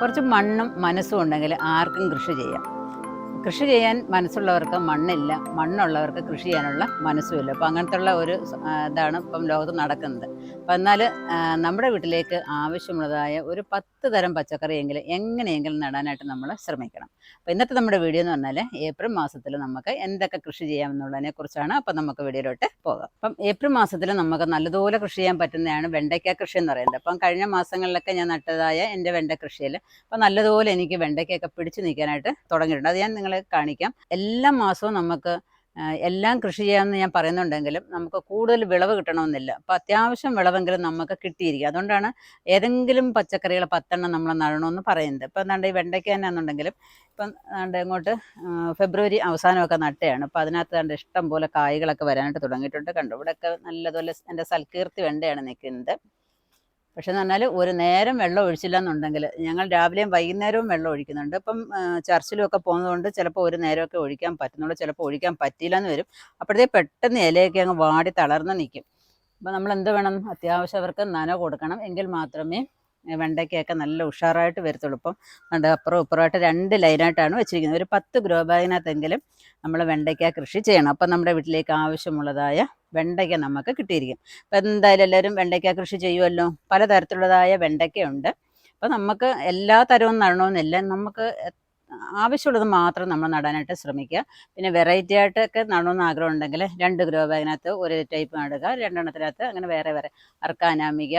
കുറച്ച് മണ്ണും മനസ്സും ഉണ്ടെങ്കിൽ ആർക്കും കൃഷി ചെയ്യാം. കൃഷി ചെയ്യാൻ മനസ്സുള്ളവർക്ക് മണ്ണില്ല മണ്ണുള്ളവർക്ക് കൃഷി ചെയ്യാനുള്ള മനസ്സുമില്ല. അപ്പം അങ്ങനത്തുള്ള ഒരു സ- ആ, ഇതാണ് ഇപ്പം ലോകത്ത് നടക്കുന്നത്. അപ്പം എന്നാൽ നമ്മുടെ വീട്ടിലേക്ക് ആവശ്യമുള്ളതായ ഒരു പത്ത് തരം പച്ചക്കറിയെങ്കിലും എങ്ങനെയെങ്കിലും നടാനായിട്ട് നമ്മൾ ശ്രമിക്കണം. അപ്പോൾ ഇന്നത്തെ നമ്മുടെ വീഡിയോ എന്ന് പറഞ്ഞാൽ ഏപ്രിൽ മാസത്തിൽ നമുക്ക് എന്തൊക്കെ കൃഷി ചെയ്യാം ചെയ്യാമെന്നുള്ളതിനെ കുറിച്ചാണ് അപ്പം നമുക്ക് വീഡിയോയിലോട്ട് പോകാം. അപ്പം ഏപ്രിൽ മാസത്തിൽ നമുക്ക് നല്ലതുപോലെ കൃഷി ചെയ്യാൻ പറ്റുന്നതാണ് വെണ്ടയ്ക്ക കൃഷി എന്ന് പറയുന്നത്. അപ്പം കഴിഞ്ഞ മാസങ്ങളിലൊക്കെ ഞാൻ നട്ടതായ എന്റെ വെണ്ട കൃഷിയിൽ അപ്പം നല്ലതുപോലെ എനിക്ക് വെണ്ടയ്ക്കൊക്കെ പിടിച്ചു നിൽക്കാനായിട്ട് തുടങ്ങിയിട്ടുണ്ട്. അത് ഞാൻ നിങ്ങളെ കാണിക്കാം. എല്ലാ മാസവും നമുക്ക് എല്ലാം കൃഷി ചെയ്യാമെന്ന് ഞാൻ പറയുന്നുണ്ടെങ്കിലും നമുക്ക് കൂടുതൽ വിളവ് കിട്ടണമെന്നില്ല. അപ്പം അത്യാവശ്യം വിളവെങ്കിലും നമുക്ക് കിട്ടിയിരിക്കും. അതുകൊണ്ടാണ് ഏതെങ്കിലും പച്ചക്കറികൾ പത്തെണ്ണം നമ്മൾ നടണമെന്ന് പറയുന്നത്. ഇപ്പം എന്താണ്ട് ഈ വെണ്ടയ്ക്ക തന്നെ ആണെന്നുണ്ടെങ്കിലും ഇപ്പം എന്താണ്ട് ഇങ്ങോട്ട് ഫെബ്രുവരി അവസാനമൊക്കെ നട്ടയാണ്. അപ്പം അതിനകത്ത് കണ്ട് ഇഷ്ടം പോലെ കായ്കളൊക്കെ വരാനായിട്ട് തുടങ്ങിയിട്ടുണ്ട്. കണ്ടു? ഇവിടെയൊക്കെ നല്ലതുപോലെ എന്റെ സൽകീർത്തി വെണ്ടയാണ് നിൽക്കുന്നത് പക്ഷെ എന്ന് പറഞ്ഞാൽ ഒരു നേരം വെള്ളം ഒഴിച്ചില്ല എന്നുണ്ടെങ്കിൽ ഞങ്ങൾ രാവിലെയും വൈകുന്നേരവും വെള്ളം ഒഴിക്കുന്നുണ്ട്. ഇപ്പം ചർച്ചിലും ഒക്കെ പോകുന്നതുകൊണ്ട് ചിലപ്പോൾ ഒരു നേരമൊക്കെ ഒഴിക്കാൻ പറ്റുന്നുള്ളൂ ചിലപ്പോൾ ഒഴിക്കാൻ പറ്റിയില്ല എന്ന് വരും. അപ്പോഴത്തേക്ക് പെട്ടെന്ന് ഇലയൊക്കെ അങ്ങ് വാടി തളർന്ന് നിൽക്കും അപ്പോൾ നമ്മൾ എന്ത് വേണം? അത്യാവശ്യം അവർക്ക് നന കൊടുക്കണം. എങ്കിൽ മാത്രമേ ഏ, വെണ്ടയ്ക്കയൊക്കെ നല്ല ഉഷാറായിട്ട് വരത്തുള്ളൂ. ഇപ്പം നമ്മുടെ അപ്പുറം ഇപ്പുറമായിട്ട് രണ്ട് ലൈനായിട്ടാണ് വെച്ചിരിക്കുന്നത്. ഒരു പത്ത് ഗ്രോ ബാഗിനകത്തെങ്കിലും നമ്മൾ വെണ്ടയ്ക്ക കൃഷി ചെയ്യണം. അപ്പം നമ്മുടെ വീട്ടിലേക്ക് ആവശ്യമുള്ളതായ വെണ്ടയ്ക്ക നമുക്ക് കിട്ടിയിരിക്കും. അപ്പം എന്തായാലും എല്ലാവരും വെണ്ടയ്ക്ക കൃഷി ചെയ്യുമല്ലോ പലതരത്തിലുള്ളതായ വെണ്ടയ്ക്കയുണ്ട്. അപ്പം നമുക്ക് എല്ലാ തരവും നടണമെന്നില്ല. നമുക്ക് ആവശ്യമുള്ളത് മാത്രം നമ്മൾ നടാനായിട്ട് ശ്രമിക്കുക. പിന്നെ വെറൈറ്റി ആയിട്ടൊക്കെ നടണമെന്ന് ആഗ്രഹം ഉണ്ടെങ്കിൽ രണ്ട് ഗ്രോ ബാഗിനകത്ത് ഒരു ടൈപ്പ് നടുക രണ്ടെണ്ണത്തിനകത്ത് അങ്ങനെ വേറെ വേറെ. അർക്കാനാമിക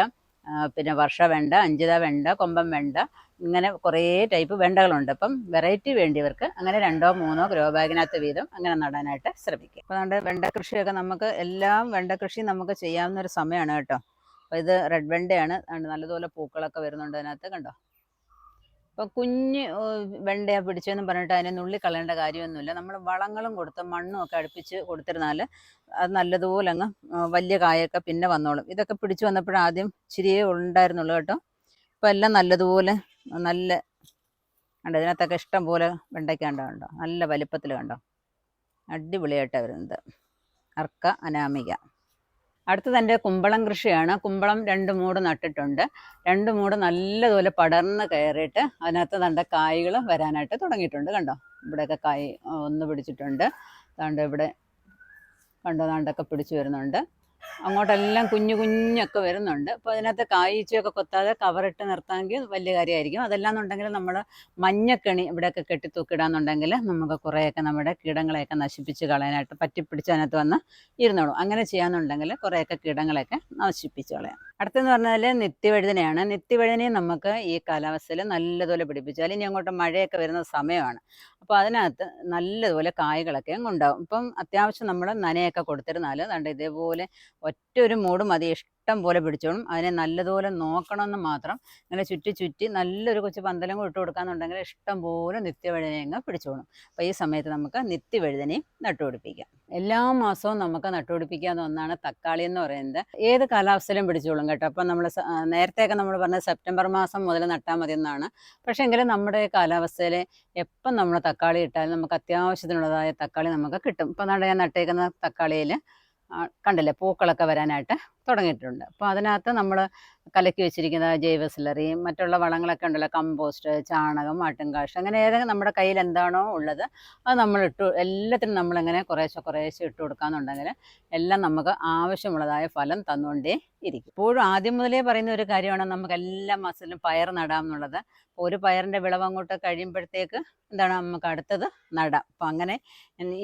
പിന്നെ വർഷ വെണ്ട അഞ്ചിത വെണ്ട കൊമ്പം വെണ്ട ഇങ്ങനെ കുറേ ടൈപ്പ് വെണ്ടകളുണ്ട്. അപ്പം വെറൈറ്റി വേണ്ടിയവർക്ക് അങ്ങനെ രണ്ടോ മൂന്നോ ഗ്രോ ബാഗിനകത്ത് വീതം അങ്ങനെ നടാനായിട്ട് ശ്രമിക്കുക. അപ്പോൾ വെണ്ട കൃഷിയൊക്കെ നമുക്ക് എല്ലാം വെണ്ട കൃഷി നമുക്ക് ചെയ്യാവുന്ന ഒരു സമയമാണ് കേട്ടോ. അപ്പോൾ ഇത് റെഡ് വെണ്ടയാണ്. നല്ലതുപോലെ പൂക്കളൊക്കെ വരുന്നുണ്ട് അതിനകത്ത്. കണ്ടോ? അപ്പോൾ കുഞ്ഞ് വെണ്ടയാ പിടിച്ചെന്ന് പറഞ്ഞിട്ട് അതിനെ നുള്ളി കളയേണ്ട കാര്യമൊന്നുമില്ല. നമ്മൾ വളങ്ങളും കൊടുത്ത് മണ്ണും ഒക്കെ അടുപ്പിച്ച് കൊടുത്തിരുന്നാൽ അത് നല്ലതുപോലെ അങ്ങ് വലിയ കായൊക്കെ പിന്നെ വന്നോളും. ഇതൊക്കെ പിടിച്ചു വന്നപ്പോൾ ആദ്യം ഉണ്ടായിരുന്നുള്ളൂ കേട്ടോ. ഇപ്പോൾ എല്ലാം നല്ലതുപോലെ നല്ല കണ്ടോ ഇതിനകത്തൊക്കെ ഇഷ്ടം പോലെ വെണ്ടയ്ക്ക കണ്ടോ കണ്ടോ? നല്ല വലിപ്പത്തിൽ കണ്ടോ? അടിപൊളിയായിട്ടാണ് വരുന്നത്. അർക്ക അനാമിക. അടുത്തത് എന്റെ കുമ്പളം കൃഷിയാണ്. കുമ്പളം രണ്ട് മൂട് നട്ടിട്ടുണ്ട്. രണ്ട് മൂട് നല്ലതുപോലെ പടർന്ന് കയറിയിട്ട് അതിനകത്ത് നല്ല കായ്കൾ വരാനായിട്ട് തുടങ്ങിയിട്ടുണ്ട്. കണ്ടോ? ഇവിടെയൊക്കെ കായ് ഒന്ന് പിടിച്ചിട്ടുണ്ട്. അതുകൊണ്ട് ഇവിടെ കണ്ടോ? താണ്ടൊക്കെ പിടിച്ചു വരുന്നുണ്ട്. അങ്ങോട്ടെല്ലാം കുഞ്ഞു കുഞ്ഞൊക്കെ വരുന്നുണ്ട്. അപ്പോൾ അതിനകത്ത് കായ്ച്ചയൊക്കെ കൊത്താതെ കവറിട്ട് നിർത്താമെങ്കിൽ വലിയ കാര്യമായിരിക്കും. അതെല്ലാം എന്നുണ്ടെങ്കിൽ നമ്മൾ മഞ്ഞക്കണി ഇവിടെയൊക്കെ കെട്ടിത്തൂക്കിടാന്നുണ്ടെങ്കിൽ നമുക്ക് കുറേയൊക്കെ നമ്മുടെ കീടങ്ങളെയൊക്കെ നശിപ്പിച്ച് കളയാനായിട്ട് പറ്റിപ്പിടിച്ച് അതിനകത്ത് വന്ന് ഇരുന്നോളും. അങ്ങനെ ചെയ്യാന്നുണ്ടെങ്കിൽ കുറേയൊക്കെ കീടങ്ങളെയൊക്കെ നശിപ്പിച്ച് കളയാം. അടുത്തെന്ന് പറഞ്ഞാൽ നിത്യവഴുതനയാണ്. നിത്യവഴുതനയും നമുക്ക് ഈ കാലാവസ്ഥയിൽ നല്ലതുപോലെ പിടിപ്പിച്ചാൽ ഇനി അങ്ങോട്ട് മഴയൊക്കെ വരുന്ന സമയമാണ്. അപ്പോൾ അതിനകത്ത് നല്ലതുപോലെ കായ്കളൊക്കെ ഉണ്ടാവും. ഇപ്പം അത്യാവശ്യം നമ്മൾ നനയൊക്കെ കൊടുത്തിരുന്നാൽ ദാണ്ട് ഇതേപോലെ ഒറ്റ ഒരു മൂട് മതി. ഇഷ്ടം പോലെ പിടിച്ചോളും. അതിനെ നല്ലതുപോലെ നോക്കണമെന്ന് മാത്രം ഇങ്ങനെ ചുറ്റി ചുറ്റി നല്ലൊരു കൊച്ചു പന്തലം കൂടി ഇട്ട് കൊടുക്കാന്നുണ്ടെങ്കിൽ ഇഷ്ടം പോലെ നിത്യവഴുതനയങ്ങ് പിടിച്ചോളും. അപ്പോൾ ഈ സമയത്ത് നമുക്ക് നിത്യവഴുതനയും നട്ടുപിടിപ്പിക്കാം എല്ലാ മാസവും നമുക്ക് നട്ടുപിടിപ്പിക്കാവുന്ന ഒന്നാണ് തക്കാളി എന്ന് പറയുന്നത്. ഏത് കാലാവസ്ഥയിലും പിടിച്ചോളും കേട്ടോ. അപ്പം നമ്മൾ നേരത്തെയൊക്കെ നമ്മൾ പറഞ്ഞ സെപ്റ്റംബർ മാസം മുതൽ നട്ടാൽ മതി എന്നാണ്. പക്ഷേ എങ്കിലും നമ്മുടെ കാലാവസ്ഥയിൽ എപ്പം നമ്മൾ തക്കാളി ഇട്ടാലും നമുക്ക് അത്യാവശ്യത്തിനുള്ളതായ തക്കാളി നമുക്ക് കിട്ടും. ഇപ്പം ഞാൻ നട്ടേക്കുന്ന തക്കാളിയിൽ കണ്ടില്ലേ പൂക്കളൊക്കെ വരാനായിട്ട് തുടങ്ങിയിട്ടുണ്ട്. അപ്പോൾ അതിനകത്ത് നമ്മൾ കലക്കി വെച്ചിരിക്കുന്ന ജൈവ സിലറി മറ്റുള്ള വളങ്ങളൊക്കെ ഉണ്ടല്ലോ കമ്പോസ്റ്റ് ചാണകം ആട്ടുംകാഷ് അങ്ങനെ ഏതെങ്കിലും നമ്മുടെ കയ്യിൽ എന്താണോ ഉള്ളത് അത് നമ്മൾ ഇട്ട് എല്ലാത്തിനും നമ്മളിങ്ങനെ കുറേശ്ശെ കുറേശ്ശെ ഇട്ട് കൊടുക്കാന്നുണ്ടെങ്കിൽ എല്ലാം നമുക്ക് ആവശ്യമുള്ളതായ ഫലം തന്നുകൊണ്ടേ ഇരിക്കും. ഇപ്പോഴും ആദ്യം മുതലേ പറയുന്ന ഒരു കാര്യമാണ് നമുക്ക് എല്ലാ മാസത്തിലും പയർ നടാം എന്നുള്ളത്. ഒരു പയറിന്റെ വിളവ് അങ്ങോട്ട് കഴിയുമ്പോഴത്തേക്ക് എന്താണ് നമുക്ക് അടുത്തത് നടാം. അപ്പം അങ്ങനെ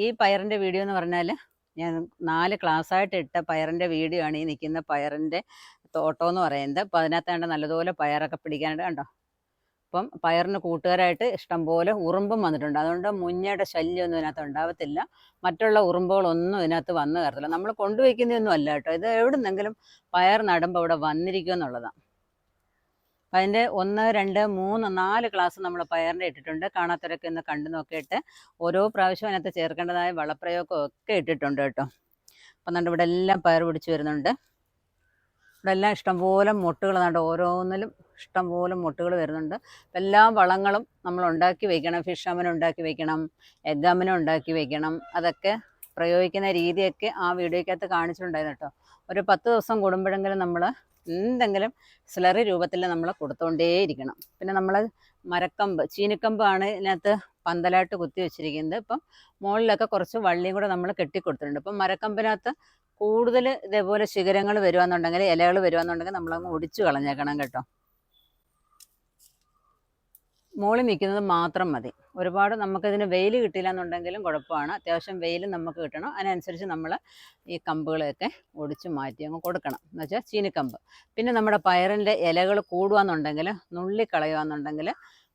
ഈ പയറിന്റെ വീഡിയോ എന്ന് പറഞ്ഞാൽ ഞാൻ നാല് ക്ലാസ്സായിട്ട് ഇട്ട പയറിന്റെ വീഡിയോ ആണ് ഈ നിൽക്കുന്ന പയറിന്റെ തോട്ടം എന്ന് പറയുന്നത്. അപ്പോൾ അതിനകത്ത് കണ്ട നല്ലതുപോലെ പയറൊക്കെ പിടിക്കാനായിട്ട് കണ്ടോ? അപ്പം പയറിന് കൂട്ടുകാരായിട്ട് ഇഷ്ടംപോലെ ഉറുമ്പും വന്നിട്ടുണ്ട്. അതുകൊണ്ട് മുഞ്ഞയുടെ ശല്യമൊന്നും ഇതിനകത്ത് ഉണ്ടാവത്തില്ല. മറ്റുള്ള ഉറുമ്പുകളൊന്നും ഇതിനകത്ത് വന്നു കയറത്തില്ല നമ്മൾ കൊണ്ടുവയ്ക്കുന്നതൊന്നും അല്ല കേട്ടോ. ഇത് എവിടെ നിന്നെങ്കിലും പയർ നടുമ്പോൾ ഇവിടെ വന്നിരിക്കും എന്നുള്ളതാണ് അപ്പം അതിന്റെ ഒന്ന് രണ്ട് മൂന്ന് നാല് ക്ലാസ് നമ്മൾ പയറിന്റെ ഇട്ടിട്ടുണ്ട്. കാണാത്തവരൊക്കെ ഒന്ന് കണ്ടു നോക്കിയിട്ട് ഓരോ പ്രാവശ്യവും അതിനകത്ത് ചേർക്കേണ്ടതായ വളപ്രയോഗം ഒക്കെ ഇട്ടിട്ടുണ്ട് കേട്ടോ. അപ്പം നമ്മുടെ ഇവിടെ എല്ലാം പയർ പിടിച്ച് വരുന്നുണ്ട്. ഇവിടെ എല്ലാം ഇഷ്ടംപോലെ മുട്ടുകൾ നണ്ട് ഓരോന്നിലും ഇഷ്ടംപോലെ മുട്ടുകൾ വരുന്നുണ്ട്. എല്ലാ വളങ്ങളും നമ്മൾ ഉണ്ടാക്കി വയ്ക്കണം ഫിഷ് ഉണ്ടാക്കി വയ്ക്കണം എഗ് ഉണ്ടാക്കി വയ്ക്കണം അതൊക്കെ പ്രയോഗിക്കുന്ന രീതിയൊക്കെ ആ വീഡിയോയ്ക്കകത്ത് കാണിച്ചിട്ടുണ്ടായിരുന്നു കേട്ടോ. ഒരു പത്ത് ദിവസം കൂടുമ്പോഴെങ്കിലും നമ്മൾ എന്തെങ്കിലും സ്ലറി രൂപത്തിൽ നമ്മൾ കൊടുത്തുകൊണ്ടേയിരിക്കണം പിന്നെ നമ്മൾ മരക്കമ്പ് ചീനിക്കമ്പാണ് ഇതിനകത്ത് പന്തലായിട്ട് കുത്തി വെച്ചിരിക്കുന്നത്. ഇപ്പം മുകളിലൊക്കെ കുറച്ച് വള്ളിയും കൂടെ നമ്മൾ കെട്ടിക്കൊടുത്തിട്ടുണ്ട്. ഇപ്പം മരക്കമ്പിനകത്ത് കൂടുതൽ ഇതേപോലെ ശിഖരങ്ങൾ വരുവാന്നുണ്ടെങ്കിൽ ഇലകൾ വരുവാന്നുണ്ടെങ്കിൽ നമ്മളങ്ങ് ഒടിച്ചു കളഞ്ഞേക്കണം കേട്ടോ. മുകളിൽ നിൽക്കുന്നത് മാത്രം മതി. ഒരുപാട് നമുക്കതിന് വെയിൽ കിട്ടിയില്ല എന്നുണ്ടെങ്കിലും കുഴപ്പമാണ്. അത്യാവശ്യം വെയിൽ നമുക്ക് കിട്ടണം. അതിനനുസരിച്ച് നമ്മൾ ഈ കമ്പുകളെയൊക്കെ ഒടിച്ച് മാറ്റി അങ്ങ് കൊടുക്കണം. എന്ന് വെച്ചാൽ ചീനിക്കമ്പ്. പിന്നെ നമ്മുടെ പയറിന്റെ ഇലകൾ കൂടുകയെന്നുണ്ടെങ്കിൽ നുള്ളി കളയുകയെന്നുണ്ടെങ്കിൽ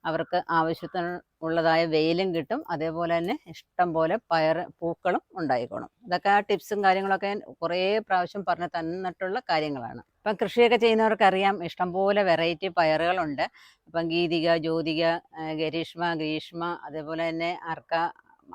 അവർക്ക് ആവശ്യത്തിന് ഉള്ളതായ വെയിലും കിട്ടും. അതേപോലെ തന്നെ ഇഷ്ടം പോലെ പയർ പൂക്കളും ഉണ്ടായിക്കോണം ഇതൊക്കെ ആ ടിപ്സും കാര്യങ്ങളൊക്കെ കുറേ പ്രാവശ്യം പറഞ്ഞു തന്നിട്ടുള്ള കാര്യങ്ങളാണ്. ഇപ്പം കൃഷിയൊക്കെ ചെയ്യുന്നവർക്കറിയാം ഇഷ്ടംപോലെ വെറൈറ്റി പയറുകളുണ്ട്. ഇപ്പം ഗീതിക ജ്യോതിക ഗരീഷ്മ ഗ്രീഷ്മ അതേപോലെ തന്നെ അർക്ക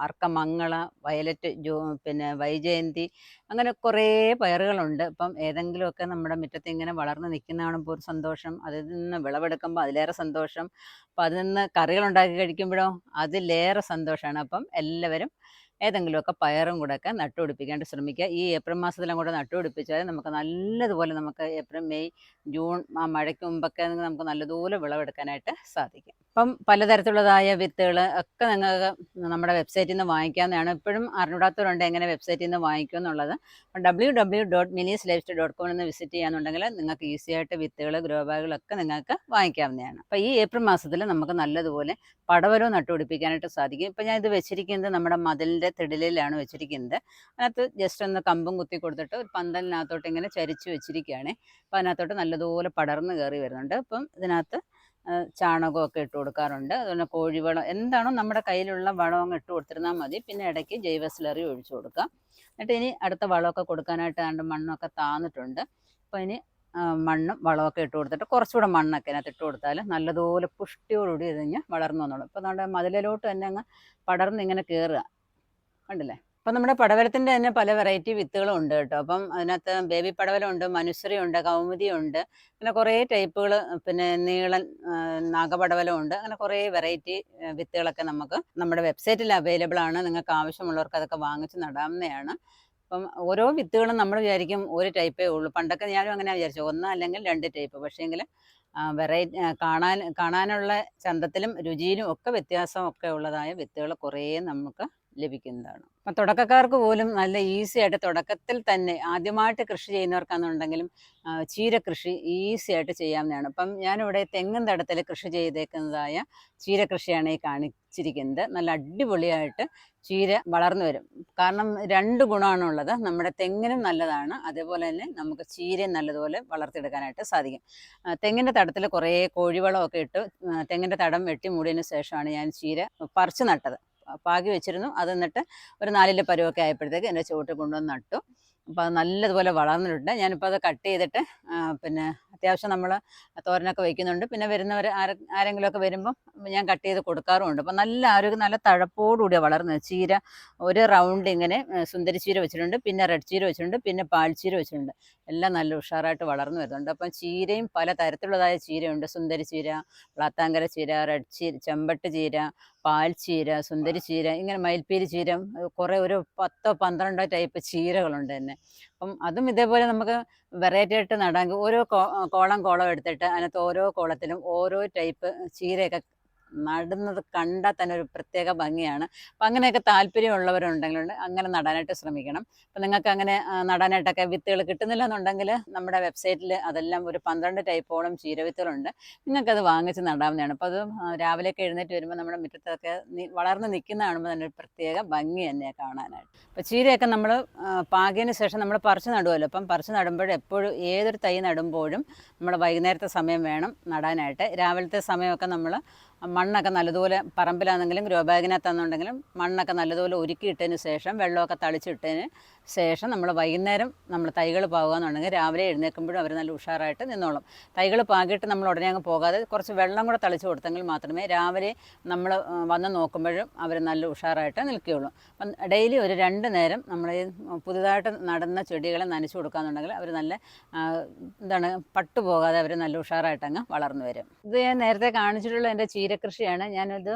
അർക്ക മംഗള വയലറ്റ് ജോ പിന്നെ വൈജയന്തി അങ്ങനെ കുറേ പയറുകളുണ്ട്. ഇപ്പം ഏതെങ്കിലുമൊക്കെ നമ്മുടെ മുറ്റത്ത് ഇങ്ങനെ വളർന്ന് നിൽക്കുന്ന കാണുമ്പോൾ ഒരു സന്തോഷം അതിൽ നിന്ന് വിളവെടുക്കുമ്പോൾ അതിലേറെ സന്തോഷം അപ്പം അതിൽ നിന്ന് കറികളുണ്ടാക്കി കഴിക്കുമ്പോഴോ അതിലേറെ സന്തോഷമാണ്. അപ്പം എല്ലാവരും ഏതെങ്കിലുമൊക്കെ പയറും കൂടെ ഒക്കെ നട്ടുപിടിപ്പിക്കാണ്ട് ശ്രമിക്കുക. ഈ ഏപ്രിൽ മാസത്തിലും കൂടെ നട്ടുപിടിപ്പിച്ചാൽ നമുക്ക് നല്ലതുപോലെ നമുക്ക് ഏപ്രിൽ മെയ് ജൂൺ ആ മഴയ്ക്ക് മുമ്പൊക്കെ നമുക്ക് നല്ലതുപോലെ വിളവെടുക്കാനായിട്ട് സാധിക്കും. ഇപ്പം പലതരത്തിലുള്ളതായ വിത്തുകൾ ഒക്കെ നിങ്ങൾക്ക് നമ്മുടെ വെബ്സൈറ്റിൽ നിന്ന് വാങ്ങിക്കാവുന്നതാണ്. ഇപ്പോഴും അറിഞ്ഞൂടാത്തവരുണ്ട് എങ്ങനെ വെബ്സൈറ്റിൽ നിന്ന് വാങ്ങിക്കും എന്നുള്ളത്. W W dot minis life dot കോമിൽ നിന്ന് വിസിറ്റ് ചെയ്യാന്നുണ്ടെങ്കിൽ നിങ്ങൾക്ക് ഈസി ആയിട്ട് വിത്തുകൾ ഗ്രോ ബാഗുകളൊക്കെ നിങ്ങൾക്ക് വാങ്ങിക്കാവുന്നതാണ്. അപ്പോൾ ഈ ഏപ്രിൽ മാസത്തിൽ നമുക്ക് നല്ലതുപോലെ പടവലോ നട്ടുപിടിപ്പിക്കാനായിട്ട് സാധിക്കും. ഇപ്പം ഞാൻ ഇത് വെച്ചിരിക്കുന്നത് നമ്മുടെ മതിലിന്റെ തിടലിലാണ് വെച്ചിരിക്കുന്നത്. അതിനകത്ത് ജസ്റ്റ് ഒന്ന് കമ്പും കുത്തി കൊടുത്തിട്ട് ഒരു പന്തലിനകത്തോട്ട് ഇങ്ങനെ ചരിച്ച് വെച്ചിരിക്കുകയാണ്. അപ്പോൾ അതിനകത്തോട്ട് നല്ലതുപോലെ പടർന്ന് കയറി വരുന്നുണ്ട്. അപ്പം ഇതിനകത്ത് ചാണകമൊക്കെ ഇട്ട് കൊടുക്കാറുണ്ട്. അതുപോലെ കോഴിവളം എന്താണോ നമ്മുടെ കയ്യിലുള്ള വളം അങ്ങ് ഇട്ട് കൊടുത്തിരുന്നാൽ മതി. പിന്നെ ഇടയ്ക്ക് ജൈവ സ്ലറി ഒഴിച്ചു കൊടുക്കാം. എന്നിട്ട് ഇനി അടുത്ത വളമൊക്കെ കൊടുക്കാനായിട്ട് ആണ്ട് മണ്ണൊക്കെ താന്നിട്ടുണ്ട്. അപ്പോൾ ഇനി മണ്ണും വളമൊക്കെ ഇട്ട് കൊടുത്തിട്ട് കുറച്ചുകൂടെ മണ്ണൊക്കെ അതിനകത്ത് ഇട്ട് കൊടുത്താൽ നല്ലതുപോലെ പുഷ്ടിയോടുകൂടി ഇതിഞ്ഞ് വളർന്നു വന്നോളും. ഇപ്പോൾ നമ്മുടെ മതിലിലോട്ട് തന്നെ അങ്ങ് പടർന്ന് ഇങ്ങനെ കയറുക കണ്ടില്ലേ? അപ്പം നമ്മുടെ പടവലത്തിന്റെ തന്നെ പല വെറൈറ്റി വിത്തുകളും ഉണ്ട് കേട്ടോ. അപ്പം അതിനകത്ത് ബേബി പടവലമുണ്ട് മനുശ്രീ ഉണ്ട് കൗമുദി ഉണ്ട് അങ്ങനെ കുറേ ടൈപ്പുകൾ പിന്നെ നീളൻ നാഗപടവലമുണ്ട് അങ്ങനെ കുറേ വെറൈറ്റി വിത്തുകളൊക്കെ നമുക്ക് നമ്മുടെ വെബ്സൈറ്റിൽ അവൈലബിൾ ആണ്. നിങ്ങൾക്ക് ആവശ്യമുള്ളവർക്ക് അതൊക്കെ വാങ്ങിച്ച് നടാവുന്നതാണ്. അപ്പം ഓരോ വിത്തുകളും നമ്മൾ വിചാരിക്കും ഒരു ടൈപ്പേ ഉള്ളൂ. പണ്ടൊക്കെ ഞാനും അങ്ങനെ വിചാരിച്ചു. ഒന്ന് അല്ലെങ്കിൽ രണ്ട് ടൈപ്പ് പക്ഷേങ്കിൽ വെറൈറ്റി കാണാൻ കാണാനുള്ള ചന്തത്തിലും രുചിയിലും ഒക്കെ വ്യത്യാസം ഒക്കെ ഉള്ളതായ വിത്തുകൾ കുറേ നമുക്ക് ലഭിക്കുന്നതാണ്. അപ്പം തുടക്കക്കാർക്ക് പോലും നല്ല ഈസി ആയിട്ട് തുടക്കത്തിൽ തന്നെ ആദ്യമായിട്ട് കൃഷി ചെയ്യുന്നവർക്കാണെന്നുണ്ടെങ്കിലും ചീര കൃഷി ഈസി ആയിട്ട് ചെയ്യാവുന്നതാണ്. അപ്പം ഞാനിവിടെ തെങ്ങും തടത്തിൽ കൃഷി ചെയ്തേക്കുന്നതായ ചീര കൃഷിയാണ് ഈ കാണിച്ചിരിക്കുന്നത്. നല്ല അടിപൊളിയായിട്ട് ചീര വളർന്നു വരും. കാരണം രണ്ട് ഗുണമാണുള്ളത്. നമ്മുടെ തെങ്ങിനും നല്ലതാണ്. അതേപോലെ തന്നെ നമുക്ക് ചീരയും നല്ലതുപോലെ വളർത്തിയെടുക്കാനായിട്ട് സാധിക്കും. തെങ്ങിന്റെ തടത്തിൽ കുറേ കോഴിവളമൊക്കെ ഇട്ട് തെങ്ങിന്റെ തടം വെട്ടി മൂടിയതിന് ശേഷമാണ് ഞാൻ ചീര പറിച്ചു നട്ടത്. പാകി വെച്ചിരുന്നു. അത് എന്നിട്ട് ഒരു നാലിലെ പരുവൊക്കെ ആയപ്പോഴത്തേക്ക് എന്റെ ചുവട്ടിൽ കൊണ്ടുവന്ന് നട്ടു. അപ്പോൾ അത് നല്ലതുപോലെ വളർന്നിട്ടുണ്ട്. ഞാനിപ്പോൾ അത് കട്ട് ചെയ്തിട്ട് പിന്നെ അത്യാവശ്യം നമ്മൾ തോരനൊക്കെ വയ്ക്കുന്നുണ്ട് പിന്നെ വരുന്നവർ ആര ആരെങ്കിലുമൊക്കെ വരുമ്പം ഞാൻ കട്ട് ചെയ്ത് കൊടുക്കാറുമുണ്ട്. അപ്പം നല്ല ആരോഗ്യം നല്ല തഴപ്പോടുകൂടി വളർന്നത് ചീര ഒരു റൗണ്ട് ഇങ്ങനെ സുന്ദരി ചീര വെച്ചിട്ടുണ്ട്. പിന്നെ റെഡ് ചീര വെച്ചിട്ടുണ്ട്. പിന്നെ പാൽ പാൽച്ചീര വെച്ചിട്ടുണ്ട്. എല്ലാം നല്ല ഉഷാറായിട്ട് വളർന്നു വരുന്നുണ്ട്. അപ്പം ചീരയും പല തരത്തിലുള്ളതായ ചീരയുണ്ട്. സുന്ദരി ചീര പ്ലാത്താങ്കര ചീര റെഡ് ചീര ചെമ്പട്ട് ചീര പാൽച്ചീര സുന്ദരി ചീര ഇങ്ങനെ മയിൽപ്പീരി ചീര കുറേ ഒരു പത്തോ പന്ത്രണ്ടോ ടൈപ്പ് ചീരകളുണ്ട് തന്നെ. അപ്പം അതും ഇതേപോലെ നമുക്ക് വെറൈറ്റി ആയിട്ട് നടാൻ ഓരോ കോളം കോളം എടുത്തിട്ട് അതിനകത്ത് ഓരോ കോളത്തിലും ഓരോ ടൈപ്പ് ചീരയൊക്കെ നടുന്നത് കണ്ടാൽ തന്നെ ഒരു പ്രത്യേക ഭംഗിയാണ്. അപ്പം അങ്ങനെയൊക്കെ താല്പര്യമുള്ളവരുണ്ടെങ്കിലുണ്ട് അങ്ങനെ നടാനായിട്ട് ശ്രമിക്കണം. അപ്പം നിങ്ങൾക്ക് അങ്ങനെ നടാനായിട്ടൊക്കെ വിത്തുകൾ കിട്ടുന്നില്ല എന്നുണ്ടെങ്കിൽ നമ്മുടെ വെബ്സൈറ്റിൽ അതെല്ലാം ഒരു പന്ത്രണ്ട് ടൈപ്പോളം ചീരവിത്തുകളുണ്ട്. നിങ്ങൾക്കത് വാങ്ങിച്ച് നടാവുന്നതാണ്. അപ്പോൾ അത് രാവിലെയൊക്കെ എഴുന്നേറ്റ് വരുമ്പോൾ നമ്മുടെ മുറ്റത്തൊക്കെ വളർന്ന് നിൽക്കുന്ന കാണുമ്പോൾ തന്നെ ഒരു പ്രത്യേക ഭംഗി തന്നെ കാണാനായിട്ട്. അപ്പോൾ ചീരയൊക്കെ നമ്മൾ പാകിയതിന് ശേഷം നമ്മൾ പറിച്ച് നടുമല്ലോ അപ്പം പറിച്ച് നടുമ്പോൾ എപ്പോഴും ഏതൊരു തൈ നടുമ്പോഴും നമ്മൾ വൈകുന്നേരത്തെ സമയം വേണം നടാനായിട്ട്. രാവിലത്തെ സമയമൊക്കെ നമ്മൾ മണ്ണൊക്കെ നല്ലതുപോലെ പറമ്പിലാണെങ്കിലും ഗ്രോ ബാഗിനകത്താണെന്നുണ്ടെങ്കിലും മണ്ണൊക്കെ നല്ലതുപോലെ ഒരുക്കിയിട്ടതിന് ശേഷം വെള്ളമൊക്കെ തളിച്ചിട്ടതിന് ശേഷം നമ്മൾ വൈകുന്നേരം നമ്മൾ തൈകൾ പാകുകയെന്നുണ്ടെങ്കിൽ രാവിലെ എഴുന്നേൽക്കുമ്പോഴും അവർ നല്ല ഉഷാറായിട്ട് നിന്നോളും. തൈകൾ പാകിയിട്ട് നമ്മൾ ഉടനെ അങ്ങ് പോകാതെ കുറച്ച് വെള്ളം കൂടെ തളിച്ച് കൊടുത്തെങ്കിൽ മാത്രമേ രാവിലെ നമ്മൾ വന്ന് നോക്കുമ്പോഴും അവർ നല്ല ഉഷാറായിട്ട് നിൽക്കുകയുള്ളൂ. അപ്പം ഡെയിലി ഒരു രണ്ട് നേരം നമ്മൾ പുതുതായിട്ട് നടന്ന ചെടികളെ നനച്ചു കൊടുക്കുകയെന്നുണ്ടെങ്കിൽ അവർ നല്ല എന്താണ് പട്ടു പോകാതെ അവർ നല്ല ഉഷാറായിട്ട് അങ്ങ് വളർന്നു വരും. ഇത് ഞാൻ നേരത്തെ കാണിച്ചിട്ടുള്ള എന്റെ ചീരകൃഷിയാണ് ഞാനിത്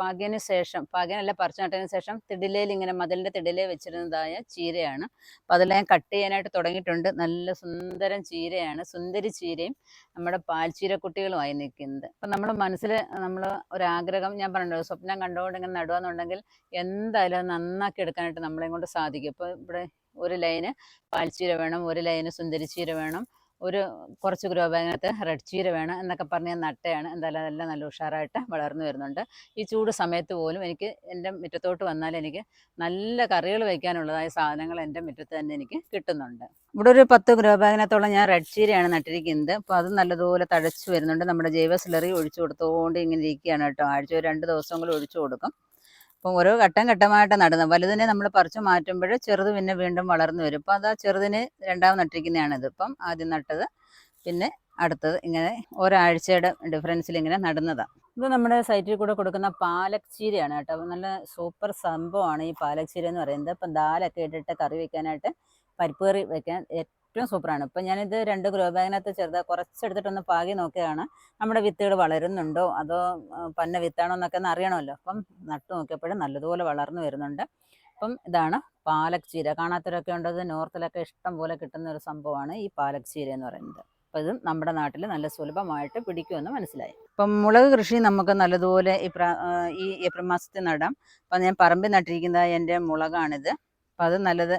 പാകിയതിന് ശേഷം പാകിയനല്ല പറിച്ചു നട്ടതിന് ശേഷം തിടിലയിൽ ഇങ്ങനെ മതിലിന്റെ തിടിലയിൽ വെച്ചിരുന്നതായ ചീരയാണ്. അപ്പം അതെല്ലാം ഞാൻ കട്ട് ചെയ്യാനായിട്ട് തുടങ്ങിയിട്ടുണ്ട്. നല്ല സുന്ദരം ചീരയാണ്. സുന്ദരി ചീരയും നമ്മുടെ പാൽച്ചീര കുട്ടികളുമായി നിൽക്കുന്നത്. അപ്പം നമ്മുടെ മനസ്സിൽ നമ്മൾ ഒരാഗ്രഹം ഞാൻ പറഞ്ഞല്ലോ സ്വപ്നം കണ്ടുകൊണ്ട് ഇങ്ങനെ നടുകയെന്നുണ്ടെങ്കിൽ എന്തായാലും നന്നാക്കി എടുക്കാനായിട്ട് നമ്മളെ കൊണ്ട് സാധിക്കും. ഇപ്പോൾ ഇവിടെ ഒരു ലൈന് പാൽച്ചീര വേണം ഒരു ലൈന് സുന്ദരി ചീര വേണം. ഒരു കുറച്ച് ഗ്രോ ബാഗിനകത്ത് റെഡ് ചീര വേണം എന്നൊക്കെ പറഞ്ഞ് ഞാൻ നട്ടയാണ്. എന്തായാലും അതെല്ലാം നല്ല ഉഷാറായിട്ട് വളർന്നു വരുന്നുണ്ട്. ഈ ചൂട് സമയത്ത് പോലും എനിക്ക് എന്റെ മുറ്റത്തോട്ട് വന്നാൽ എനിക്ക് നല്ല കറികൾ വയ്ക്കാനുള്ളതായ സാധനങ്ങൾ എന്റെ മുറ്റത്ത് തന്നെ എനിക്ക് കിട്ടുന്നുണ്ട്. ഇവിടെ ഒരു പത്ത് ഗ്രോ ബാഗിനകത്തോളം ഞാൻ റെഡ് ചീരയാണ് നട്ടിരിക്കുന്നത്. അപ്പോൾ അത് നല്ലതുപോലെ തഴച്ചു വരുന്നുണ്ട്. നമ്മുടെ ജൈവ സ്ലറി ഒഴിച്ചു കൊടുത്തുകൊണ്ട് ഇങ്ങനെ ഇരിക്കുകയാണ് കേട്ടോ. ആഴ്ച ഒരു രണ്ട് ദിവസമെങ്കിലും ഒഴിച്ചു കൊടുക്കും. അപ്പം ഓരോ ഘട്ടം ഘട്ടമായിട്ട് നടുന്നത് വലുതിനെ നമ്മൾ പറിച്ചു മാറ്റുമ്പോൾ ചെറുത് പിന്നെ വീണ്ടും വളർന്നു വരും. അപ്പോൾ അത് ആ ചെറുതിന് രണ്ടാമത് നട്ടിരിക്കുന്നതാണിത്. ഇപ്പം ആദ്യം നട്ടത് പിന്നെ അടുത്തത് ഇങ്ങനെ ഒരാഴ്ചയുടെ ഡിഫറൻസിൽ ഇങ്ങനെ നടുന്നതാണ് ഇത് നമ്മുടെ സൈറ്റിൽ കൂടെ കൊടുക്കുന്ന പാലക് ചീരയാണ് കേട്ടോ. നല്ല സൂപ്പർ സംഭവമാണ് ഈ പാലക് ചീര എന്ന് പറയുന്നത്. ഇപ്പം ദാലൊക്കെ ഇട്ടിട്ട് കറി വെക്കാനായിട്ട് പരിപ്പ് കറി വെക്കാൻ ഏറ്റവും സൂപ്പറാണ്. ഇപ്പം ഞാനിത് രണ്ട് ഗ്രോ ബാഗിനകത്ത് ചെറുതായി കുറച്ചെടുത്തിട്ടൊന്ന് പാകി നോക്കുകയാണ് നമ്മുടെ വിത്തുകൾ വളരുന്നുണ്ടോ? അതോ പന്ന വിത്താണോ എന്നൊക്കെ ഒന്ന് അറിയണമല്ലോ. അപ്പം നട്ടു നോക്കിയപ്പോഴും നല്ലതുപോലെ വളർന്നു വരുന്നുണ്ട്. അപ്പം ഇതാണ് പാലക് ചീര. കാണാത്തവരൊക്കെ ഉണ്ടത് നോർത്തിലൊക്കെ ഇഷ്ടം പോലെ കിട്ടുന്ന ഒരു സംഭവമാണ് ഈ പാലക് ചീര എന്ന് പറയുന്നത്. അപ്പം ഇതും നമ്മുടെ നാട്ടിൽ നല്ല സുലഭമായിട്ട് പിടിക്കുമെന്ന് മനസ്സിലായി. ഇപ്പം മുളക് കൃഷി നമുക്ക് നല്ലതുപോലെ ഈ ഏപ്രിൽ മാസത്തിൽ നടാം. അപ്പം ഞാൻ പറമ്പിൽ നട്ടിരിക്കുന്ന എന്റെ മുളകാണിത്. അപ്പം അത് നല്ലത്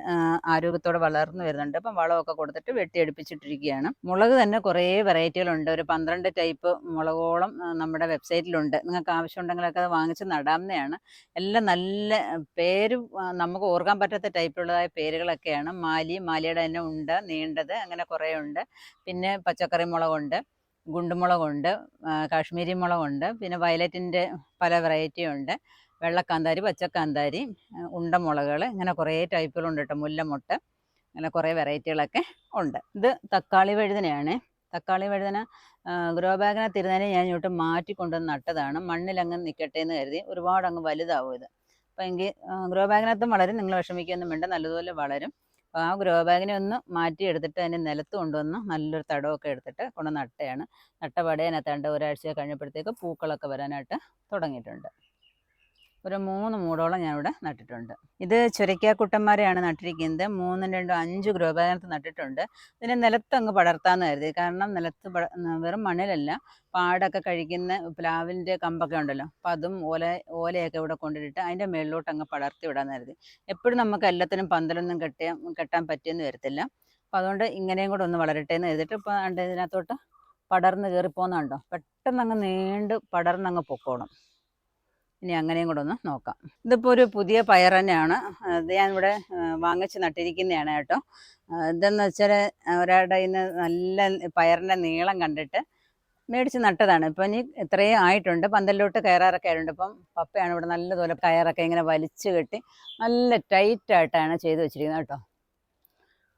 ആരോഗ്യത്തോടെ വളർന്നു വരുന്നുണ്ട്. അപ്പം വളമൊക്കെ കൊടുത്തിട്ട് വെട്ടിയെടുപ്പിച്ചിട്ടിരിക്കുകയാണ്. മുളക് തന്നെ കുറേ വെറൈറ്റികളുണ്ട്. ഒരു പന്ത്രണ്ട് ടൈപ്പ് മുളകോളം നമ്മുടെ വെബ്സൈറ്റിലുണ്ട്. നിങ്ങൾക്ക് ആവശ്യമുണ്ടെങ്കിലൊക്കെ അത് വാങ്ങിച്ച് നടാവുന്നതാണ്. എല്ലാം നല്ല പേര് നമുക്ക് ഓർക്കാൻ പറ്റാത്ത ടൈപ്പിലുള്ളതായ പേരുകളൊക്കെയാണ്. മാലി മാലിയുടെ തന്നെ ഉണ്ട് നീണ്ടത് അങ്ങനെ കുറേ ഉണ്ട്. പിന്നെ പച്ചക്കറി മുളകുണ്ട് ഗുണ്ടുമുളകുണ്ട് കാശ്മീരി മുളകുണ്ട് പിന്നെ വയലറ്റിന്റെ പല വെറൈറ്റിയും ഉണ്ട് വെള്ളക്കാന്താരി പച്ചക്കാന്താരി ഉണ്ടമുളകൾ ഇങ്ങനെ കുറേ ടൈപ്പുകളുണ്ട് കേട്ടോ മുല്ലമുട്ട് അങ്ങനെ കുറേ വെറൈറ്റികളൊക്കെ ഉണ്ട്. ഇത് തക്കാളി വഴുതനയാണ്. തക്കാളി വഴുതന ഗ്രോ ബാഗിനെ ഇരുന്നതിനെ ഞാൻ ഇങ്ങോട്ട് മാറ്റി കൊണ്ടുവന്ന് നട്ടതാണ്. മണ്ണിലങ്ങ് നിൽക്കട്ടെ എന്ന് കരുതി ഒരുപാട് അങ്ങ് വലുതാവും ഇത്. അപ്പോൾ എങ്കിൽ ഗ്രോ ബാഗിനകത്തും വളരും നിങ്ങൾ വിഷമിക്കൊന്നും വേണ്ട നല്ലതുപോലെ വളരും. അപ്പോൾ ആ ഗ്രോ ബാഗിനെ ഒന്ന് മാറ്റി എടുത്തിട്ട് അതിന്റെ നിലത്ത് കൊണ്ടുവന്ന് നല്ലൊരു തടമൊക്കെ എടുത്തിട്ട് കൊണ്ട് നട്ടയാണ്. നട്ട പടയനകത്താണ്ട് ഒരാഴ്ച കഴിഞ്ഞപ്പോഴത്തേക്ക് പൂക്കളൊക്കെ വരാനായിട്ട് തുടങ്ങിയിട്ടുണ്ട്. ഒരു മൂന്ന് മൂടോളം ഞാനിവിടെ നട്ടിട്ടുണ്ട്. ഇത് ചുരക്കാക്കുട്ടന്മാരെയാണ് നട്ടിരിക്കുന്നത്. മൂന്നും രണ്ടും അഞ്ച് ഗ്രോ ബാഗിനകത്ത് നട്ടിട്ടുണ്ട്. ഇതിനെ നിലത്ത് അങ്ങ് കരുതി. കാരണം നിലത്ത് വെറും മണ്ണിലല്ല പാടൊക്കെ കഴിക്കുന്ന പ്ലാവിന്റെ കമ്പൊക്കെ ഉണ്ടല്ലോ. അപ്പം അതും ഓല ഓലയൊക്കെ ഇവിടെ കൊണ്ടിട്ടിട്ട് അതിന്റെ മേളിലോട്ട് അങ്ങ് പടർത്തി വിടാന്ന് കരുതി. എപ്പോഴും നമുക്ക് എല്ലാത്തിനും പന്തലൊന്നും കെട്ടിയാൻ കെട്ടാൻ പറ്റിയെന്ന് വരത്തില്ല. അപ്പം അതുകൊണ്ട് ഇങ്ങനെയും കൂടെ ഒന്ന് വളരട്ടെ എന്ന് കരുതിയിട്ട് ഇപ്പോൾ അതിനകത്തോട്ട് പടർന്ന് കയറിപ്പോകുന്നുണ്ടോ പെട്ടെന്ന് അങ്ങ് നീണ്ട് പടർന്നങ്ങ് പൊക്കോളും ഇനി അങ്ങനെയും കൂടെ ഒന്ന് നോക്കാം. ഇതിപ്പോൾ ഒരു പുതിയ പയർ തന്നെയാണ്. ഇത് ഞാനിവിടെ വാങ്ങിച്ച് നട്ടിരിക്കുന്നതാണ് കേട്ടോ. ഇതെന്ന് വെച്ചാൽ ഒരാളുടെ ഇന്ന് നല്ല പയറിന്റെ നീളം കണ്ടിട്ട് മേടിച്ച് നട്ടതാണ്. ഇപ്പം ഇനി ഇത്രയും ആയിട്ടുണ്ട്. പന്തലിലോട്ട് കയറാറൊക്കെ ആയിട്ടുണ്ട്. ഇപ്പം പപ്പയാണ് ഇവിടെ നല്ലതുപോലെ കയറൊക്കെ ഇങ്ങനെ വലിച്ചു കെട്ടി നല്ല ടൈറ്റായിട്ടാണ് ചെയ്ത് വെച്ചിരിക്കുന്നത് കേട്ടോ.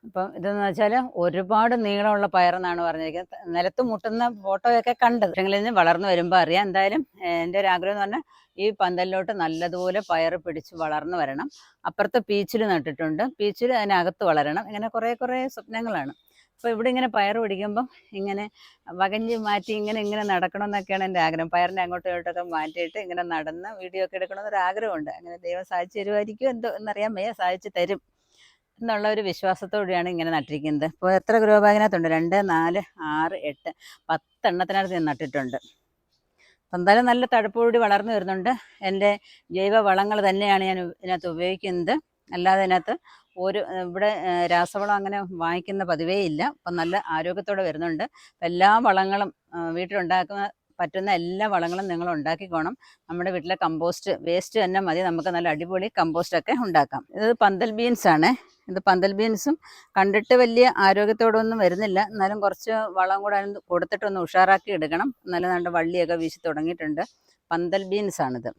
അപ്പം ഇതെന്ന് വെച്ചാൽ ഒരുപാട് നീളമുള്ള പയറെന്നാണ് പറഞ്ഞിരിക്കുന്നത്. നിലത്ത് മുട്ടുന്ന ഫോട്ടോയൊക്കെ കണ്ടത് പക്ഷേ നിന്ന് വളർന്നു വരുമ്പോൾ അറിയാം. എന്തായാലും എന്റെ ഒരു ആഗ്രഹം എന്ന് പറഞ്ഞാൽ ഈ പന്തലിലോട്ട് നല്ലതുപോലെ പയർ പിടിച്ച് വളർന്നു വരണം. അപ്പുറത്ത് പീച്ചിൽ നട്ടിട്ടുണ്ട്. പീച്ചിൽ അതിനകത്ത് വളരണം. ഇങ്ങനെ കുറേ കുറേ സ്വപ്നങ്ങളാണ്. അപ്പോൾ ഇവിടെ ഇങ്ങനെ പയർ പിടിക്കുമ്പം ഇങ്ങനെ വകഞ്ഞ് മാറ്റി ഇങ്ങനെ ഇങ്ങനെ നടക്കണം എന്നൊക്കെയാണ് എന്റെ ആഗ്രഹം. പയറിനെ അങ്ങോട്ടും ഇങ്ങോട്ടൊക്കെ മാറ്റിയിട്ട് ഇങ്ങനെ നടന്ന് വീഡിയോ ഒക്കെ എടുക്കണമെന്നൊരു ആഗ്രഹമുണ്ട്. അങ്ങനെ ദൈവം സാധിച്ചു തരുമായിരിക്കും എന്തോ എന്നറിയാൻ വയ്യ. സാധിച്ചു തരും. എന്നുള്ള ഒരു വിശ്വാസത്തോടെയാണ് ഇങ്ങനെ നട്ടിരിക്കുന്നത്. ഇപ്പോൾ എത്ര ഗ്രോ ബാഗിനകത്തുണ്ട് രണ്ട് നാല് ആറ് എട്ട് പത്തെണ്ണത്തിനകത്ത് ഞാൻ നട്ടിട്ടുണ്ട്. അപ്പം എന്തായാലും നല്ല തഴപ്പോടി വളർന്നു വരുന്നുണ്ട്. എന്റെ ജൈവ വളങ്ങൾ തന്നെയാണ് ഞാൻ ഇതിനകത്ത് ഉപയോഗിക്കുന്നത്. അല്ലാതെ ഇതിനകത്ത് ഒരു ഇവിടെ രാസവളം അങ്ങനെ വാങ്ങിക്കുന്ന പതിവേ ഇല്ല. അപ്പം നല്ല ആരോഗ്യത്തോടെ വരുന്നുണ്ട്. എല്ലാ വളങ്ങളും വീട്ടിലുണ്ടാക്കുന്ന പറ്റുന്ന എല്ലാ വളങ്ങളും നിങ്ങൾ ഉണ്ടാക്കിക്കോണം. നമ്മുടെ വീട്ടിലെ കമ്പോസ്റ്റ് വേസ്റ്റ് തന്നെ മതി. നമുക്ക് നല്ല അടിപൊളി കമ്പോസ്റ്റൊക്കെ ഉണ്ടാക്കാം. ഇത് പന്തൽ ബീൻസ് ആണ്. ഇത് പന്തൽ ബീൻസും കണ്ടിട്ട് വലിയ ആരോഗ്യത്തോടൊന്നും വരുന്നില്ല. എന്നാലും കുറച്ച് വളം കൂടെ അതിന് കൊടുത്തിട്ടൊന്ന് ഉഷാറാക്കി എടുക്കണം. നല്ല നല്ല വള്ളിയൊക്കെ വീശി തുടങ്ങിയിട്ടുണ്ട്. പന്തൽ ബീൻസ് ആണിത്.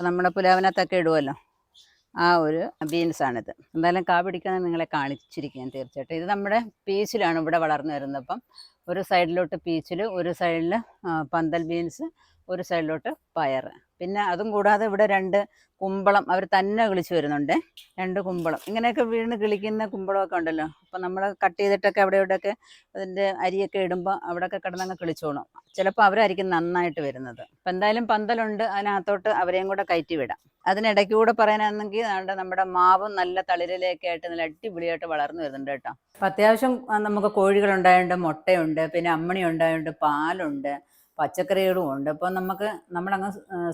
നമ്മുടെ പുലാവിനകത്തൊക്കെ ഇടുമല്ലോ ആ ഒരു ബീൻസാണിത് എന്തായാലും കാ പിടിക്കാൻ നിങ്ങളെ കാണിച്ചിരിക്കാൻ തീർച്ചയായിട്ടും. ഇത് നമ്മുടെ പീച്ചിലാണ് ഇവിടെ വളർന്നു വരുന്നത്. അപ്പം ഒരു സൈഡിലോട്ട് പീച്ചിൽ ഒരു സൈഡിൽ പന്തൽ ബീൻസ് ഒരു സൈഡിലോട്ട് പയർ പിന്നെ അതും കൂടാതെ ഇവിടെ രണ്ട് കുമ്പളം അവർ തന്നെ കിളിച്ച് വരുന്നുണ്ട്. രണ്ട് കുമ്പളം. ഇങ്ങനെയൊക്കെ വീണ് കിളിക്കുന്ന കുമ്പളമൊക്കെ ഉണ്ടല്ലോ. അപ്പം നമ്മൾ കട്ട് ചെയ്തിട്ടൊക്കെ അവിടെ ഇവിടെയൊക്കെ അതിന്റെ അരിയൊക്കെ ഇടുമ്പോൾ അവിടെയൊക്കെ കിടന്നങ്ങ് കിളിച്ചോണം ചിലപ്പോൾ അവരായിരിക്കും നന്നായിട്ട് വരുന്നത്. അപ്പം എന്തായാലും പന്തലുണ്ട്. അതിനകത്തോട്ട് അവരെയും കൂടെ കയറ്റി വിടാം. അതിനിടയ്ക്ക് കൂടെ പറയാനാണെങ്കിൽ നമ്മുടെ മാവും നല്ല തളിരിലൊക്കെ ആയിട്ട് നല്ല അടിപൊളിയായിട്ട് വളർന്നു വരുന്നുണ്ട് കേട്ടോ. അപ്പം അത്യാവശ്യം നമുക്ക് കോഴികളുണ്ടായതുകൊണ്ട് മുട്ടയുണ്ട് പിന്നെ അമ്മണി ഉണ്ടായതുകൊണ്ട് പാലുണ്ട്. പച്ചക്കറികളും ഉണ്ട്. അപ്പോൾ നമുക്ക് നമ്മളങ്ങ്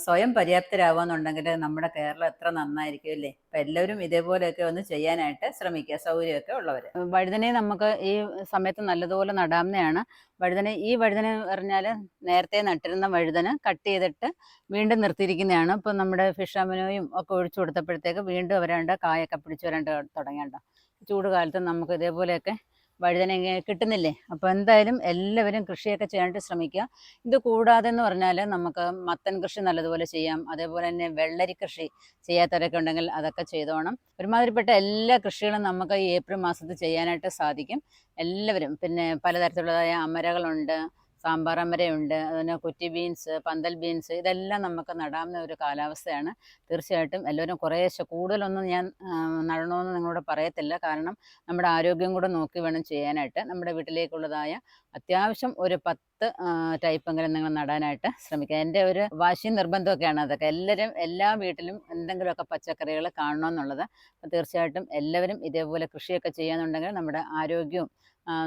സ്വയം പര്യാപ്തരാകുമെന്നുണ്ടെങ്കിൽ നമ്മുടെ കേരളം എത്ര നന്നായിരിക്കും അല്ലേ? അപ്പം എല്ലാവരും ഇതേപോലെയൊക്കെ ഒന്ന് ചെയ്യാനായിട്ട് ശ്രമിക്കുക സൗകര്യമൊക്കെ ഉള്ളവർ വഴുതനെ നമുക്ക് ഈ സമയത്ത് നല്ലതുപോലെ നടാവുന്നതാണ്. വഴുതന ഈ വഴുതന പറഞ്ഞാൽ നേരത്തെ നട്ടിരുന്ന വഴുതന കട്ട് ചെയ്തിട്ട് വീണ്ടും നിർത്തിയിരിക്കുന്നതാണ്. ഇപ്പൊ നമ്മുടെ ഫിഷാമിനോയും ഒക്കെ ഒഴിച്ചു കൊടുത്തപ്പോഴത്തേക്ക് വീണ്ടും അവരാണ്ട് കായൊക്കെ പിടിച്ചു വരാണ്ട് തുടങ്ങേണ്ട ചൂട് കാലത്ത് നമുക്ക് ഇതേപോലെയൊക്കെ വഴുതന കിട്ടുന്നില്ലേ? അപ്പോൾ എന്തായാലും എല്ലാവരും കൃഷിയൊക്കെ ചെയ്യാനായിട്ട് ശ്രമിക്കുക. ഇത് കൂടാതെ എന്ന് പറഞ്ഞാൽ നമുക്ക് മത്തൻ കൃഷി നല്ലതുപോലെ ചെയ്യാം. അതേപോലെ തന്നെ വെള്ളരി കൃഷി ചെയ്യാത്തവരൊക്കെ ഉണ്ടെങ്കിൽ അതൊക്കെ ചെയ്തോണം. ഒരുമാതിരിപ്പെട്ട എല്ലാ കൃഷികളും നമുക്ക് ഈ ഏപ്രിൽ മാസത്തിൽ ചെയ്യാനായിട്ട് സാധിക്കും. എല്ലാവരും പിന്നെ പലതരത്തിലുള്ളതായ അമരകളുണ്ട്. സാമ്പാർ അമരയുണ്ട് അതുപോലെ കുറ്റി ബീൻസ് പന്തൽ ബീൻസ് ഇതെല്ലാം നമുക്ക് നടാവുന്ന ഒരു കാലാവസ്ഥയാണ്. തീർച്ചയായിട്ടും എല്ലാവരും കുറേശ്ശെ കൂടുതലൊന്നും ഞാൻ നടണമെന്ന് നിങ്ങളോട് പറയത്തില്ല. കാരണം നമ്മുടെ ആരോഗ്യം കൂടെ നോക്കി വേണം ചെയ്യാനായിട്ട്. നമ്മുടെ വീട്ടിലേക്കുള്ളതായ അത്യാവശ്യം ഒരു പത്ത് ടൈപ്പെങ്കിലും നിങ്ങൾ നടാനായിട്ട് ശ്രമിക്കുക. എന്റെ ഒരു വാശി നിർബന്ധമൊക്കെയാണ് അതൊക്കെ. എല്ലാവരും എല്ലാ വീട്ടിലും എന്തെങ്കിലുമൊക്കെ പച്ചക്കറികൾ കാണണമെന്നുള്ളത് തീർച്ചയായിട്ടും എല്ലാവരും ഇതേപോലെ കൃഷിയൊക്കെ ചെയ്യാന്നുണ്ടെങ്കിൽ നമ്മുടെ ആരോഗ്യവും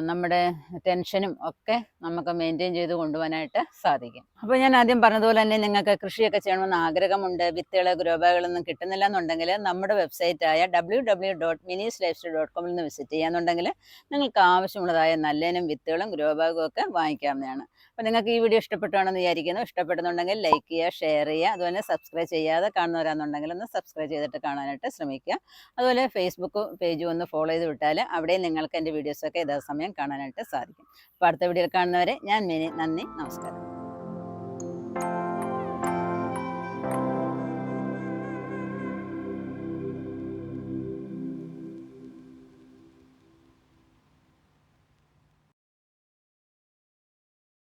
നമ്മുടെ ടെൻഷനും ഒക്കെ നമുക്ക് മെയിന്റെയിൻ ചെയ്ത് കൊണ്ടുപോകാനായിട്ട് സാധിക്കും. അപ്പോൾ ഞാൻ ആദ്യം പറഞ്ഞതുപോലെ തന്നെ നിങ്ങൾക്ക് കൃഷിയൊക്കെ ചെയ്യണമെന്ന് ആഗ്രഹമുണ്ട് വിത്തുകൾ ഗ്രോബാഗുകളൊന്നും കിട്ടുന്നില്ല എന്നുണ്ടെങ്കിൽ നമ്മുടെ വെബ്സൈറ്റായ W W dot minis life dot കോമിൽ നിന്ന് വിസിറ്റ് ചെയ്യാന്നുണ്ടെങ്കിൽ നിങ്ങൾക്ക് ആവശ്യമുള്ളതായ നല്ലതിനും വിത്തുകളും ഗ്രോബാഗും ഒക്കെ വാങ്ങിക്കാവുന്നതാണ്. അപ്പോൾ നിങ്ങൾക്ക് ഈ വീഡിയോ ഇഷ്ടപ്പെട്ടുവാണെന്ന് വിചാരിക്കുന്നു. ഇഷ്ടപ്പെടുന്നുണ്ടെങ്കിൽ ലൈക്ക് ചെയ്യുക ഷെയർ ചെയ്യുക അതുപോലെ സബ്സ്ക്രൈബ് ചെയ്യാതെ കാണുന്നവരാണെന്നുണ്ടെങ്കിൽ ഒന്ന് സബ്സ്ക്രൈബ് ചെയ്തിട്ട് കാണാനായിട്ട് ശ്രമിക്കുക. അതുപോലെ ഫേസ്ബുക്ക് പേജും ഒന്ന് ഫോളോ ചെയ്ത് വിട്ടാൽ അവിടെയും നിങ്ങൾക്ക് എന്റെ വീഡിയോസൊക്കെ യഥാസമയം കാണാനായിട്ട് സാധിക്കും. അപ്പോൾ അടുത്ത വീഡിയോയിൽ കാണുന്നവരെ ഞാൻ മിനി നന്ദി നമസ്കാരം.